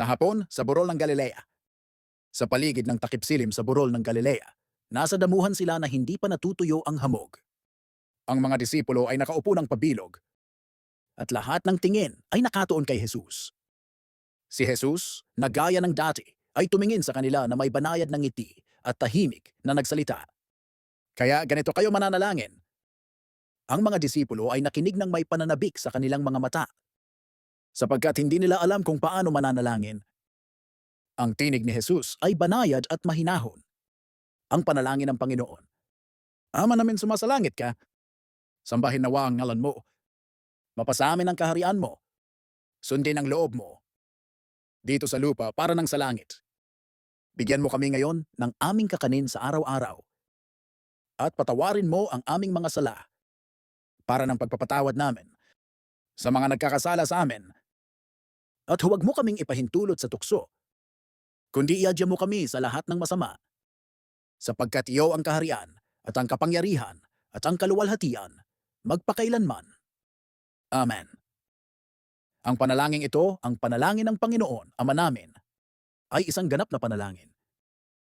Sa hapon, sa burol ng Galilea. Sa paligid ng takip silim sa burol ng Galilea, nasa damuhan sila na hindi pa natutuyo ang hamog. Ang mga disipulo ay nakaupo ng pabilog at lahat ng tingin ay nakatuon kay Jesus. Si Jesus, na gaya ng dati, ay tumingin sa kanila na may banayad ng ngiti at tahimik na nagsalita. Kaya ganito kayo mananalangin. Ang mga disipulo ay nakinig ng may pananabik sa kanilang mga mata. Sapagkat hindi nila alam kung paano mananalangin. Ang tinig ni Jesus ay banayad at mahinahon. Ang panalangin ng Panginoon. Ama namin sumasalangit ka. Sambahin nawa ang ngalan mo. Mapasamin ang kaharian mo. Sundin ang loob mo. Dito sa lupa para ng sa langit. Bigyan mo kami ngayon ng aming kakanin sa araw-araw. At patawarin mo ang aming mga sala para ng pagpapatawad namin sa mga nagkakasala sa amin. At huwag mo kaming ipahintulot sa tukso, kundi iadya mo kami sa lahat ng masama. Sapagkat iyo ang kaharian at ang kapangyarihan at ang kaluwalhatian magpakailanman. Amen. Ang panalangin ito, ang panalangin ng Panginoon, Ama namin, ay isang ganap na panalangin.